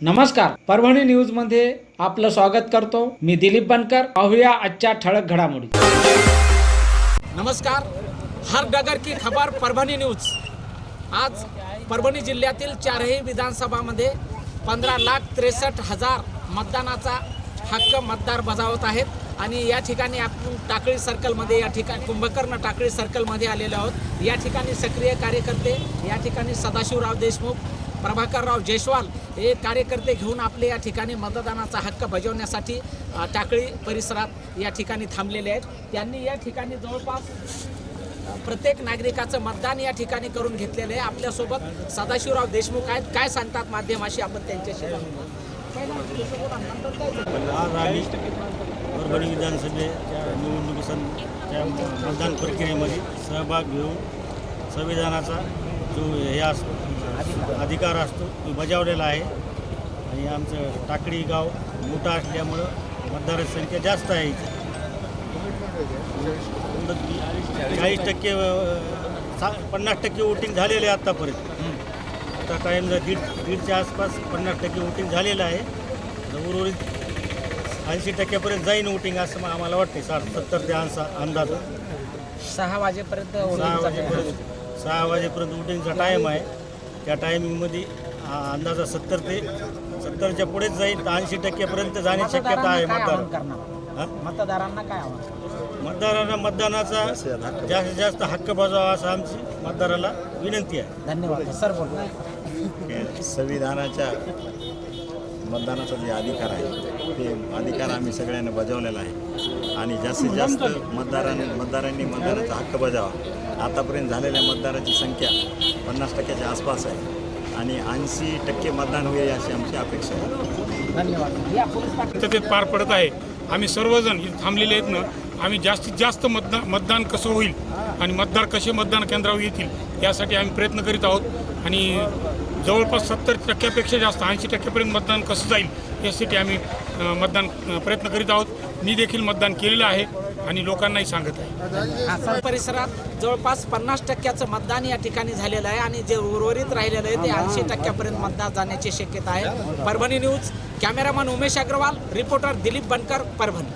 नमस्कार परभणी न्यूजमध्ये आपलं स्वागत करतो. मी दिलीप बनकर पाहूया आजच्या ठळक घडामोडी. नमस्कार हर डगर की खबर परभणी न्यूज. आज परभणी जिल्ह्यातील चारही विधानसभामध्ये पंधरा लाख त्रेसष्ट हजार मतदानाचा हक्क मतदार बजावत आहेत. आणि या ठिकाणी आपण टाकळी सर्कलमध्ये या ठिकाणी कुंभकर्ण टाकळी सर्कलमध्ये आलेलो आहोत. या ठिकाणी सक्रिय कार्यकर्ते या ठिकाणी सदाशिवराव देशमुख प्रभाकरराव जयस्वाल हे कार्यकर्ते घेऊन आपले या ठिकाणी मतदानाचा हक्क बजावण्यासाठी टाकळी परिसरात या ठिकाणी थांबलेले आहेत. त्यांनी या ठिकाणी जवळपास प्रत्येक नागरिकाचं मतदान या ठिकाणी करून घेतलेलं आहे. आपल्यासोबत सदाशिवराव देशमुख आहेत. काय सांगतात माध्यमाशी आपण त्यांच्याशी आज आम्ही परभणी विधानसभेच्या निवडणुकीच्या मतदान प्रक्रियेमध्ये सहभाग घेऊन संविधानाचा जो हे असतो अधिकार असतो तो बजावलेला आहे. आणि आमचं टाकळी गाव मोठं असल्यामुळं मतदाराची संख्या जास्त आहे इथे. चाळीस टक्के पन्नास टक्के वोटिंग झालेले आहे आत्तापर्यंत आता कायम दीड दीडच्या आसपास पन्नास टक्के वोटिंग झालेलं आहे. उर्वरित ऐंशी टक्क्यापर्यंत जाईन वोटिंग असं आम्हाला वाटते साठ सत्तर ते अंदाज. सहा वाजेपर्यंत सहा. वाजेपर्यंत. सहा वाजेपर्यंत वोटिंगचा टाईम आहे. त्या टायमिंगमध्ये अंदाजा सत्तर ते सत्तरच्या पुढेच जाईल तर ऐंशी टक्क्यापर्यंत जाण्याची शक्यता आहे मतदारांना काय आवाहन मतदार हां? मतदारांना काय मतदारांना मतदानाचा जास्तीत जास्त हक्क बजावा असं आमची मतदाराला विनंती आहे. धन्यवाद सर बोल संविधानाच्या मतदानाचा जे अधिकार आहे ते अधिकार आम्ही सगळ्यांनी बजावलेला आहे. आणि जास्तीत जास्त मतदारांनी मतदारांनी मतदानाचा हक्क बजावा. आतापर्यंत झालेल्या मतदाराची संख्या पन्नास टक्क्याच्या आसपास आहे. आणि ऐंशी टक्के मतदान होईल अशी आमची अपेक्षा आहे. धन्यवाद. शांततेत पार पडत आहे. आम्ही सर्वजण इथे थांबलेले आहेत ना आम्ही जास्तीत जास्त मतदान मतदान कसं होईल आणि मतदार कसे मतदान केंद्रावर येतील यासाठी आम्ही प्रयत्न करीत आहोत. आणि जवळपास सत्तर टक्क्यापेक्षा जास्त ऐंशी टक्क्यापर्यंत मतदान कसं जाईल यासाठी आम्ही मतदान प्रयत्न करीत आहोत. मी देखील मतदान केलेलं आहे आणि लोकांनाही सांगत आहे. आसाम परिसरात जवळपास पन्नास टक्क्याचं मतदान या ठिकाणी झालेलं आहे आणि जे उर्वरित राहिलेलं आहे ते ऐंशी टक्क्यापर्यंत मतदान जाण्याची शक्यता आहे. Parbhani news cameraman Umesh Agarwal reporter Dilip Bankar Parbhani.